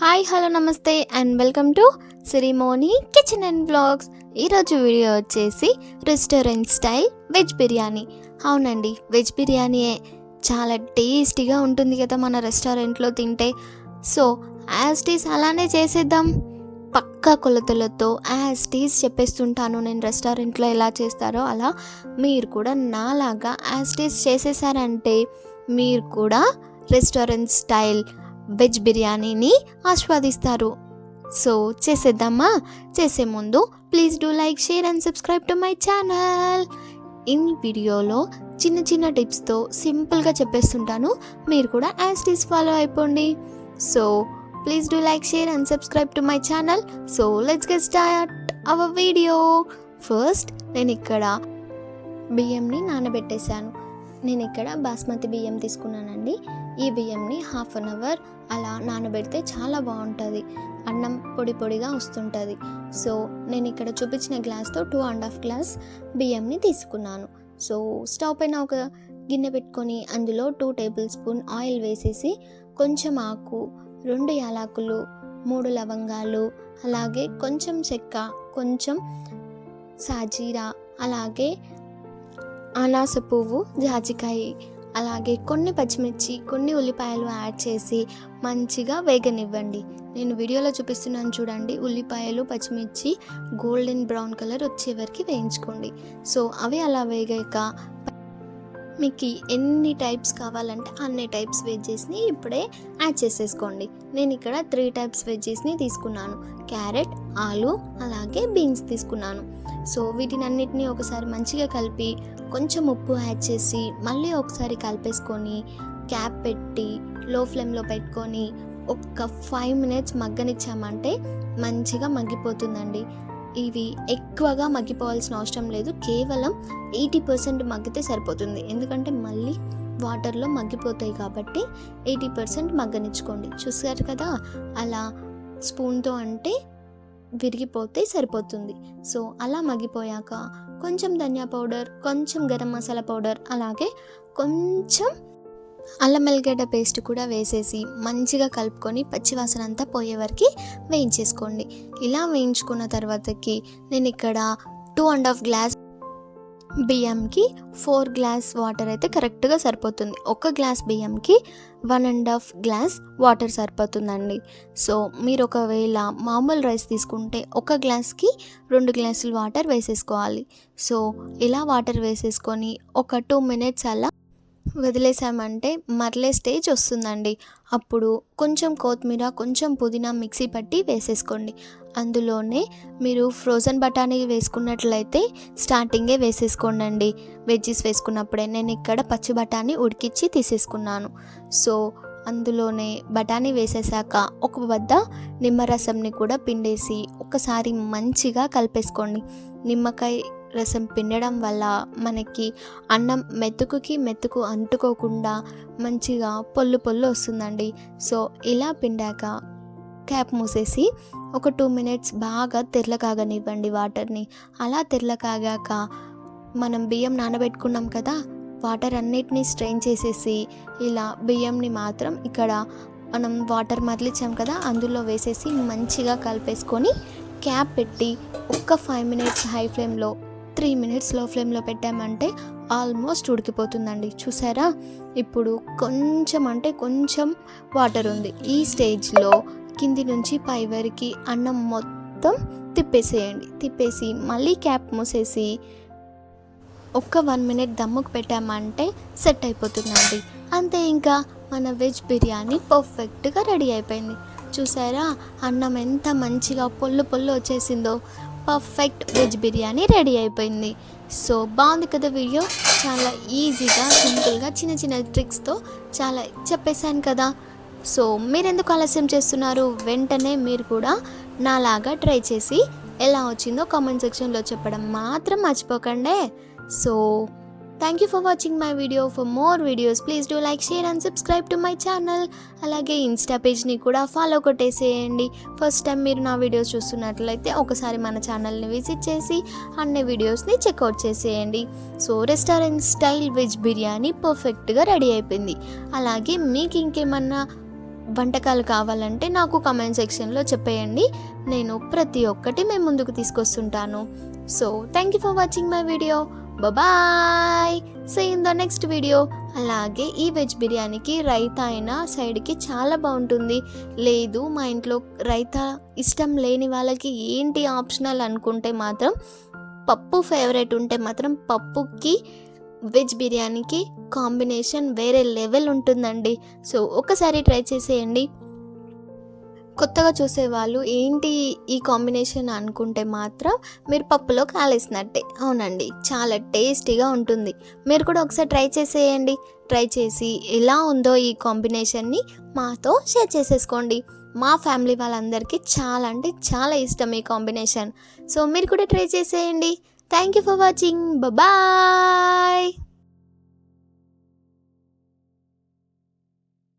Hi hello నమస్తే and welcome to Sirimoni kitchen and blogs. ఈరోజు video వచ్చేసి restaurant style veg biryani. అవునండి veg బిర్యానీయే చాలా టేస్టీగా ఉంటుంది కదా మన రెస్టారెంట్లో తింటే. సో యాజ్ టీస్ అలానే చేసేద్దాం. పక్కా కొలతలతో యాజ్ టీస్ చెప్పేస్తుంటాను నేను రెస్టారెంట్లో ఎలా చేస్తారో అలా. మీరు కూడా నాలాగా యాజ్ టీస్ చేసేసారంటే మీరు కూడా రెస్టారెంట్ స్టైల్ వెజ్ బిర్యానీని ఆస్వాదిస్తారు. సో చేసేద్దామా? చేసే ముందు please do like share and subscribe to my channel. ఈ వీడియోలో చిన్న చిన్న టిప్స్తో సింపుల్గా చెప్పేస్తుంటాను. మీరు కూడా యాజ్ టీస్ ఫాలో అయిపోండి. So please do like share and subscribe to my channel. So let's get start our video. First నేను ఇక్కడ బియ్యంని నానబెట్టేశాను. నేను ఇక్కడ బాస్మతి బియ్యం తీసుకున్నానండి. ఈ బియ్యంని హాఫ్ అన్ అవర్ అలా నానబెడితే చాలా బాగుంటుంది. అన్నం పొడి పొడిగా వస్తుంటుంది. సో నేను ఇక్కడ చూపించిన గ్లాస్తో టూ అండ్ హాఫ్ గ్లాస్ బియ్యంని తీసుకున్నాను. సో స్టవ్ పైన ఒక గిన్నె పెట్టుకొని అందులో టూ టేబుల్ స్పూన్ ఆయిల్ వేసేసి కొంచెం ఆకు రెండు యాలకులు మూడు లవంగాలు అలాగే కొంచెం చెక్క కొంచెం సాజీరా అలాగే అనాస పువ్వు జాజికాయ అలాగే కొన్ని పచ్చిమిర్చి కొన్ని ఉల్లిపాయలు యాడ్ చేసి మంచిగా వేగనివ్వండి. నేను వీడియోలో చూపిస్తున్నాను చూడండి. ఉల్లిపాయలు పచ్చిమిర్చి గోల్డెన్ బ్రౌన్ కలర్ వచ్చే వరకు వేయించుకోండి. సో అవి అలా వేగాక మీకు ఎన్ని టైప్స్ కావాలంటే అన్ని టైప్స్ వెజ్జెస్ని ఇప్పుడే యాడ్ చేసేసుకోండి. నేను ఇక్కడ త్రీ టైప్స్ వెజ్జెస్ని తీసుకున్నాను. క్యారెట్ ఆలు అలాగే బీన్స్ తీసుకున్నాను. సో వీటిని అన్నిటినీ ఒకసారి మంచిగా కలిపి కొంచెం ఉప్పు యాడ్ చేసి మళ్ళీ ఒకసారి కలిపేసుకొని క్యాప్ పెట్టి లో ఫ్లేమ్లో పెట్టుకొని ఒక్క ఫైవ్ మినిట్స్ మగ్గనిచ్చామంటే మంచిగా మగ్గిపోతుందండి. ఇవి ఎక్కువగా మగ్గిపోవాల్సిన అవసరం లేదు. కేవలం ఎయిటీ పర్సెంట్ మగ్గితే సరిపోతుంది. ఎందుకంటే మళ్ళీ వాటర్లో మగ్గిపోతాయి కాబట్టి ఎయిటీ పర్సెంట్ మగ్గనిచ్చుకోండి. చూసారు కదా? అలా స్పూన్తో అంటే విరిగిపోతే సరిపోతుంది. సో అలా మగ్గిపోయాక కొంచెం ధనియా పౌడర్ కొంచెం గరం మసాలా పౌడర్ అలాగే కొంచెం అల్లం వెల్లిగడ్డ పేస్ట్ కూడా వేసేసి మంచిగా కలుపుకొని పచ్చివాసన అంతా పోయే వరకు వేయించేసుకోండి. ఇలా వేయించుకున్న తర్వాతకి నేను ఇక్కడ టూ అండ్ హాఫ్ గ్లాస్ బియ్యంకి ఫోర్ గ్లాస్ వాటర్ అయితే కరెక్ట్గా సరిపోతుంది. ఒక glass బియ్యంకి one and half glass water సరిపోతుందండి. సో మీరు ఒకవేళ మామూలు రైస్ తీసుకుంటే ఒక గ్లాస్కి రెండు గ్లాసులు వాటర్ వేసేసుకోవాలి. సో ఇలా వాటర్ వేసేసుకొని ఒక టూ మినిట్స్ అలా వదిలేసామంటే మరలే స్టేజ్ వస్తుందండి. అప్పుడు కొంచెం కొత్తిమీర కొంచెం పుదీనా మిక్సీ పట్టి వేసేసుకోండి. అందులోనే మీరు ఫ్రోజన్ బఠానీ వేసుకున్నట్లయితే స్టార్టింగే వేసేసుకోండి వెజ్జీస్ వెజ్జెస్ వేసుకున్నప్పుడే నేను ఇక్కడ పచ్చి బఠానీ ఉడికిచ్చి తీసేసుకున్నాను. సో అందులోనే బఠానీ వేసేసాక ఒక వద్ద నిమ్మరసంని కూడా పిండేసి ఒకసారి మంచిగా కలిపేసుకోండి. నిమ్మకాయ రసం పిండడం వల్ల మనకి అన్నం మెతుకుకి మెతుకు అంటుకోకుండా మంచిగా పొల్లు పొల్లు వస్తుందండి. సో ఇలా పిండాక క్యాప్ మూసేసి ఒక టూ మినిట్స్ బాగా తెరలకాగనివ్వండి వాటర్ని. అలా తెరలకాగాక మనం బియ్యం నానబెట్టుకున్నాం కదా వాటర్ అన్నిటినీ స్ట్రెయిన్ చేసేసి ఇలా బియ్యంని మాత్రం ఇక్కడ మనం వాటర్ మరలిచ్చాం కదా అందులో వేసేసి మంచిగా కలిపేసుకొని క్యాప్ పెట్టి ఒక్క ఫైవ్ మినిట్స్ హై ఫ్లేమ్లో త్రీ మినిట్స్లో ఫ్లేమ్లో పెట్టామంటే ఆల్మోస్ట్ ఉడికిపోతుందండి. చూసారా? ఇప్పుడు కొంచెం అంటే కొంచెం వాటర్ ఉంది. ఈ స్టేజ్లో కింది నుంచి పై వరకు అన్నం మొత్తం తిప్పేసేయండి. తిప్పేసి మళ్ళీ క్యాప్ మూసేసి ఒక్క వన్ మినిట్ దమ్ముకు పెట్టామంటే సెట్ అయిపోతుందండి. అంతే ఇంకా మన వెజ్ బిర్యానీ పర్ఫెక్ట్గా రెడీ అయిపోయింది. చూసారా? అన్నం ఎంత మంచిగా పొల్లు పొల్లు వచ్చేసిందో. పర్ఫెక్ట్ వెజ్ బిర్యానీ రెడీ అయిపోయింది. సో బాగుంది కదా వీడియో? చాలా ఈజీగా సింపుల్గా చిన్న చిన్న ట్రిక్స్తో చాలా చెప్పేశాను కదా. సో మీరెందుకు ఆలస్యం చేస్తున్నారు? వెంటనే మీరు కూడా నాలాగా ట్రై చేసి ఎలా వచ్చిందో కామెంట్ సెక్షన్లో చెప్పడం మాత్రం మర్చిపోకండి. So thank you for watching my video for more videos please do like share and subscribe to my channel అలాగే ఇన్స్టా పేజ్ని కూడా ఫాలో కొట్టేసేయండి ఫస్ట్ టైం మీరు నా వీడియోస్ చూస్తున్నట్లయితే ఒకసారి మన ఛానల్ని విజిట్ చేసి అన్ని వీడియోస్ని చెక్అవుట్ చేసేయండి so restaurant style veg biryani పర్ఫెక్ట్గా రెడీ అయిపోయింది అలాగే మీకు ఇంకేమన్నా వంటకాలు కావాలంటే నాకు కమెంట్ సెక్షన్లో చెప్పేయండి. నేను ప్రతి ఒక్కటి మేము ముందుకు తీసుకొస్తుంటాను. So thank you for watching my video bye so in the next video అలాగే ఈ వెజ్ బిర్యానీకి రైతా అయినా సైడ్కి చాలా బాగుంటుంది. లేదు మా ఇంట్లో రైతా ఇష్టం లేని వాళ్ళకి ఏంటి ఆప్షనల్ అనుకుంటే మాత్రం పప్పు ఫేవరెట్ ఉంటే మాత్రం పప్పుకి వెజ్ బిర్యానీకి కాంబినేషన్ వేరే లెవెల్ ఉంటుందండి. సో ఒకసారి ట్రై చేసేయండి. కొత్తగా చూసేవాళ్ళు ఏంటి ఈ కాంబినేషన్ అనుకుంటే మాత్రం మీరు పప్పులో కాలేసినట్టే. అవునండి. చాలా టేస్టీగా ఉంటుంది. మీరు కూడా ఒకసారి ట్రై చేసేయండి. ట్రై చేసి ఎలా ఉందో ఈ కాంబినేషన్ని మాతో షేర్ చేసేసుకోండి. మా ఫ్యామిలీ వాళ్ళందరికీ చాలా అంటే చాలా ఇష్టం ఈ కాంబినేషన్. సో మీరు కూడా ట్రై చేసేయండి. Thank you for watching. Bye